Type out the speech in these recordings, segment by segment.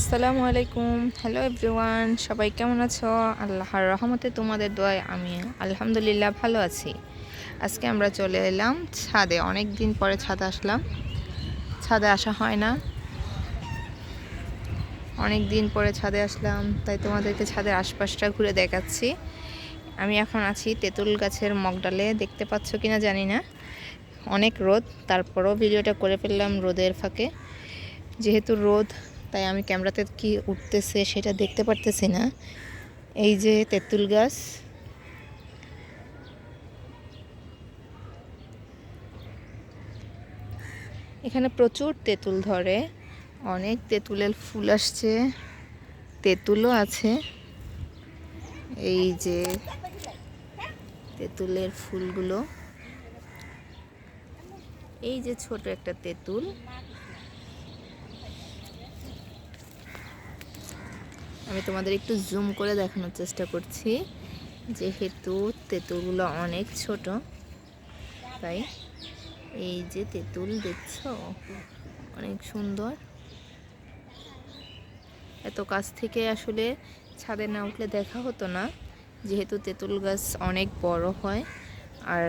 আসসালামু আলাইকুম। Hello everyone সবাই কেমন আছো? আল্লাহর রহমতে তোমাদের দোয়ায় আমি আলহামদুলিল্লাহ ভালো আছি। আজকে আমরা চলে এলাম ছাদে অনেক দিন পরে ছাদে আসলাম। ছাদে আসা হয় না। অনেক দিন পরে ছাদে আসলাম, তাই তোমাদেরকে ছাদের আশপাশটা ঘুরে দেখাচ্ছি। আমি এখন আছি তেঁতুল গাছের মগডালে দেখতে পাচ্ছ কিনা জানি না। অনেক রোদ, তারপরও ভিডিওটা করে ফেললাম রোদের ফাঁকে। যেহেতু রোদ তাই আমি ক্যামেরাতে কি উঠতেছে সেটা দেখতে পারতেছি না। এই যে তেঁতুল গাছ। এখানে প্রচুর তেঁতুল ধরে। অনেক তেঁতুলের ফুল আসছে। তেঁতুলও আছে। এই যে তেঁতুলের ফুলগুলো। এই যে ছোট একটা তেঁতুল। আমি তোমাদের একটু জুম করে দেখানোর চেষ্টা করছি। যেহেতু তেঁতুলগুলো অনেক ছোট, তাই এই যে তেঁতুল দেখছ? অনেক সুন্দর। এত কাছ থেকে আসলে ছাদে না উঠলে দেখা হতো না। যেহেতু তেঁতুল গাছ অনেক বড় হয়, আর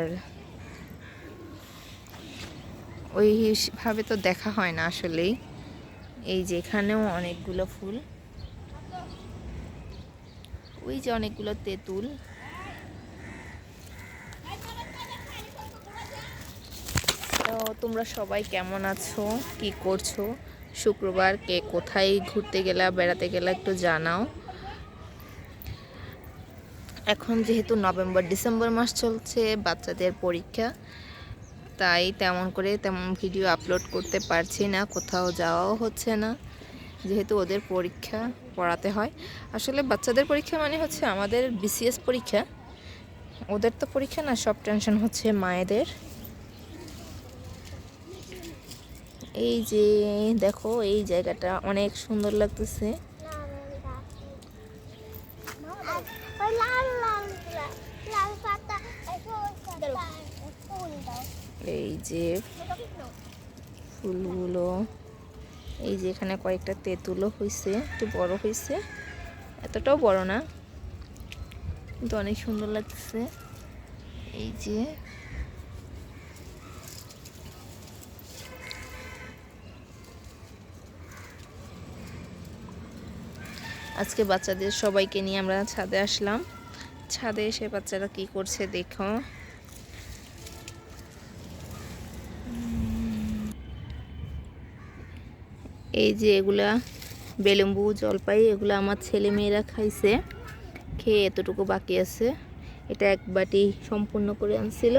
ওইভাবে তো দেখা হয় না আসলেই। এই যেখানেও অনেকগুলো ফুল। ওই যে অনেকগুলো তেঁতুল। তো তোমরা সবাই কেমন আছো? কি করছ? শুক্রবার কে কোথায় ঘুরতে গেলা, বেড়াতে গেলা একটু জানাও। এখন যেহেতু নভেম্বর, ডিসেম্বর মাস চলছে, বাচ্চাদের পরীক্ষা, তাই তেমন করে তেমন ভিডিও আপলোড করতে পারছি না, কোথাও যাওয়াও হচ্ছে না। যেহেতু ওদের পরীক্ষা পড়াতে হয়। আসলে বাচ্চাদের পরীক্ষা মানে হচ্ছে আমাদের বিসিএস পরীক্ষা। ওদের তো পরীক্ষা না, সব টেনশন হচ্ছে মায়েদের। এই যে, দেখো এই জায়গাটা অনেক সুন্দর লাগতেছে। এই যে ফুলগুলো। এই যে এখানে কয়েকটা তেঁতুলও হয়েছে একটু বড় হয়েছে এতটাও বড় না, কিন্তু অনেক সুন্দর লাগছে এই যে আজকে বাচ্চাদের সবাইকে নিয়ে আমরা ছাদে আসলাম। ছাদে এসে বাচ্চারা কি করছে দেখো। এই যে এগুলা বেলেম্বু, জলপাই, এগুলো আমার ছেলে মেয়েরা খাইছে। খেয়ে এতটুকু বাকি আছে। এটা এক বাটি সম্পূর্ণ করে আনছিল।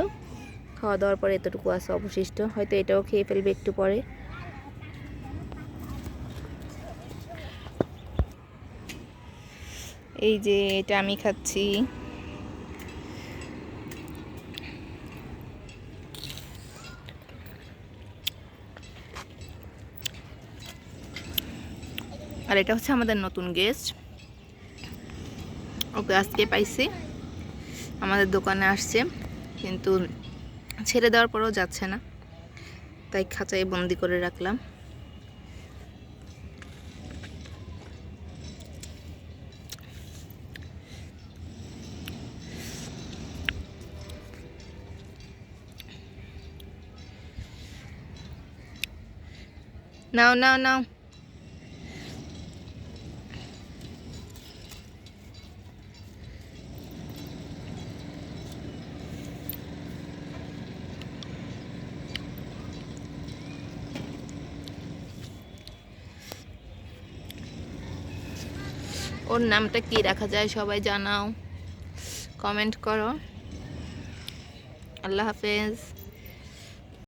খাওয়া দাওয়ার পরে এতটুকু আছে অবশিষ্ট। হয়তো এটাও খেয়ে ফেলবে একটু পরে। এই যে এটা আমি খাচ্ছি। আর এটা হচ্ছে আমাদের নতুন গেস্ট। ওকে, আজকে পাইছি। আমাদের দোকানে আসছে, কিন্তু ছেড়ে দেওয়ার পরেও যাচ্ছে না। তাই খাঁচায় বন্দি করে রাখলাম। নাও নাও নাও। ওর নামটা কি রাখা যায় সবাই জানাও। কমেন্ট করো। আল্লাহ হাফেজ।